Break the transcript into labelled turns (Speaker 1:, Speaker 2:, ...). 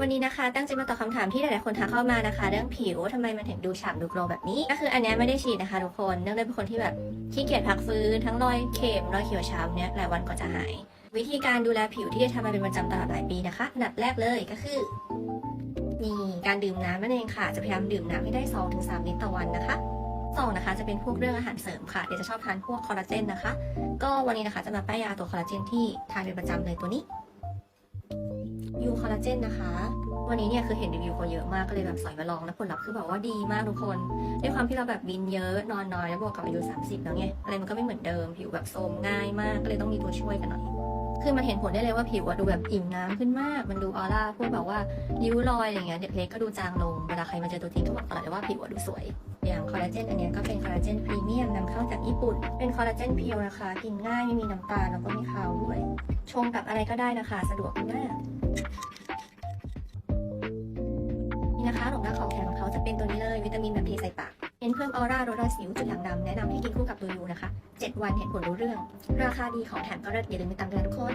Speaker 1: วันนี้นะคะ ตั้งใจมาตอบคำถามที่หลายๆคนทักเข้ามานะคะ เรื่องผิวทำไมมันถึงดูฉ่ำดูโกลแบบนี้ ก็คืออันนี้ไม่ได้ฉีดนะคะทุกคนเนื่องด้วยเป็นคนที่แบบขี้เกียจพักฟื้นทั้งรอยเข็มรอยเขียวช้ำเนี่ยหลายวันก็จะหาย วิธีการดูแลผิวที่จะทำมาเป็นประจำตลอดหลายปีนะคะอันดับแรกเลยก็คือนี่การดื่มน้ำนั่นเองค่ะจะพยายามดื่มน้ำให้ได้ 2-3 ลิตรต่อวันนะคะสองนะคะจะเป็นพวกเรื่องอาหารเสริมค่ะเดี๋ยวจะชอบทานพวกคอลลาเจนนะคะ ก็วันนี้นะคะจะมาป้ายยาตัวคอลลาเจนที่ทานเป็นประจำเลยตัวนี้ ยูคอลลาเจนนะคะ วันนี้เนี่ยคือเห็นรีวิวคนเยอะมากก็เลยแบบสอยมาลองแล้วผลลัพธ์คือแบบว่าดีมากทุกคนด้วยความที่เราแบบบินเยอะนอนน้อยแล้วบวกกับอายุ30 แล้วไงอะไรมันก็ไม่เหมือนเดิมผิวแบบโทรมง่ายมากก็เลยต้องมีตัวช่วยกันหน่อย คือมันเห็นผลได้เลยว่าผิวอะดูแบบอิ่มน้ำขึ้นมาก มันดูออร่าพวกแบบว่าริ้วรอยอะไรเงี้ยเด็กเล็กก็ดูจางลง เวลาใครมาเจอตัวจริงก็บอกตลอดเลยว่าผิวอะดูสวย อย่างคอลลาเจนอันเนี้ยก็เป็นคอลลาเจนพรีเมียมนำเข้าจากญี่ปุ่น เป็นคอลลาเจนเพียวนะคะ กินง่ายไม่มีน้ำตาลแล้วก็ไม่คาวด้วย ชงกับอะไรก็ได้นะคะ สะดวกมากนี่นะคะหลงรักของแถมของเขาจะเป็นตัวนี้เลยวิตามินแบบเทใส่ปาก เน้นเพิ่มออร่าลดรอยสิวจุดด่างดำแนะนำให้กินคู่กับตัวยูนะคะ 7 วันเห็นผลรู้เรื่อง ราคาดีของแถมก็เลิศอย่าลืมไปตามกันทุกคน